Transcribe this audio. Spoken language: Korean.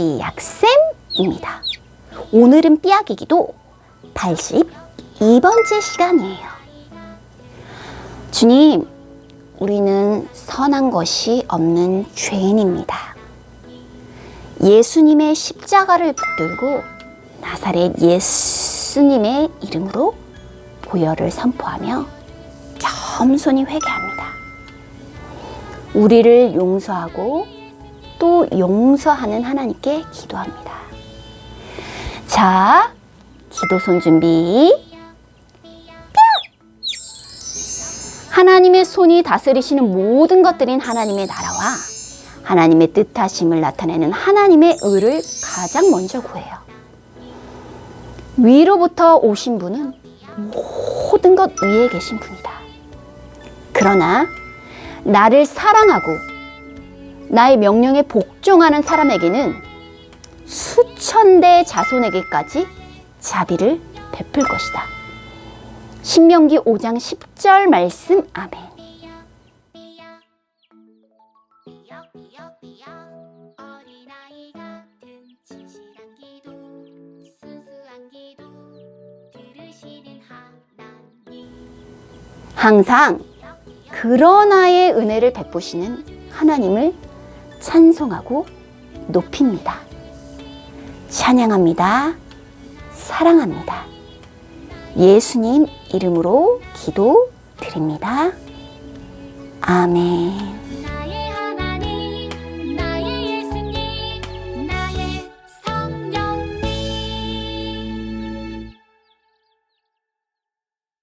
삐약쌤입니다. 오늘은 삐약이기도 82번째 시간이에요. 주님, 우리는 선한 것이 없는 죄인입니다. 예수님의 십자가를 붙들고 나사렛 예수님의 이름으로 보혈을 선포하며 겸손히 회개합니다. 우리를 용서하고 또 용서하는 하나님께 기도합니다. 자, 기도손 준비. 뿅! 하나님의 손이 다스리시는 모든 것들인 하나님의 나라와 하나님의 뜻하심을 나타내는 하나님의 의를 가장 먼저 구해요. 위로부터 오신 분은 모든 것 위에 계신 분이다. 그러나 나를 사랑하고 나의 명령에 복종하는 사람에게는 수천 대 자손에게까지 자비를 베풀 것이다. 신명기 5장 10절 말씀 아멘. 항상 그러나의 은혜를 베푸시는 하나님을 찬송하고 높입니다. 찬양합니다. 사랑합니다. 예수님 이름으로 기도 드립니다. 아멘.